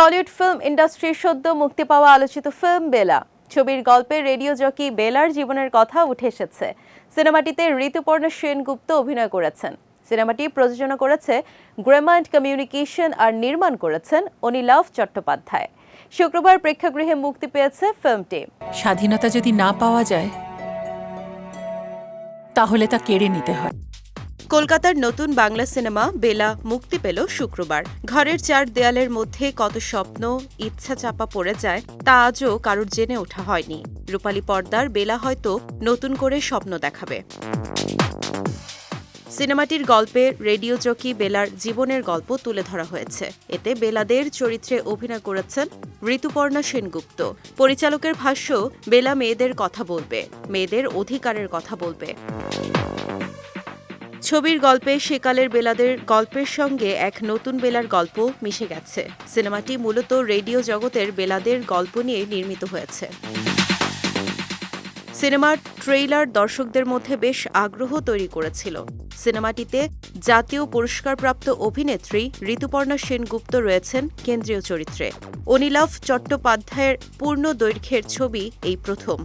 Tollywood film ইন্ডাস্ট্রির সদ্য মুক্তি পাওয়া আলোচিত ফিল্ম বেলা। ছবির গল্পে রেডিও জকি বেলার জীবনের কথা উঠে এসেছে। সিনেমাটিতে ঋতুপর্ণা সেনগুপ্ত অভিনয় করেছেন। সিনেমাটি প্রযোজনা করেছে গ্রেমান্ড কমিউনিকেশন আর নির্মাণ করেছেন অনিলাভ চট্টোপাধ্যায়। শুক্রবার প্রেক্ষাগৃহে মুক্তি পেয়েছে ফিল্মটি। স্বাধীনতা যদি না পাওয়া যায়, তাহলে তা কেড়ে নিতে হয়। কলকাতার নতুন বাংলা সিনেমা বেলা মুক্তি পেল শুক্রবার। ঘরের চার দেয়ালের মধ্যে কত স্বপ্ন, ইচ্ছা চাপা পড়ে যায়, তা আজও কারোর জেনে ওঠা হয়নি। রূপালী পর্দার বেলা হয়তো নতুন করে স্বপ্ন দেখাবে। সিনেমাটির গল্পে রেডিও জকি বেলার জীবনের গল্প তুলে ধরা হয়েছে। এতে বেলাদের চরিত্রে অভিনয় করেছেন ঋতুপর্ণা সেনগুপ্ত। পরিচালকের ভাষ্য, বেলা মেয়েদের কথা বলবে, মেয়েদের অধিকারের কথা বলবে। ছবির গল্পে সেকালের বেলাদের গল্পের সঙ্গে এক নতুন বেলার গল্প মিশে গেছে। সিনেমাটি মূলত রেডিও জগতের বেলাদের গল্প নিয়ে নির্মিত হয়েছে। সিনেমার ট্রেইলার দর্শকদের মধ্যে বেশ আগ্রহ তৈরি করেছিল। সিনেমাটিতে জাতীয় পুরস্কারপ্রাপ্ত অভিনেত্রী ঋতুপর্ণা সেনগুপ্ত রয়েছেন কেন্দ্রীয় চরিত্রে। অনিলাভ চট্টোপাধ্যায়ের পূর্ণ দৈর্ঘ্যের ছবি এই প্রথম।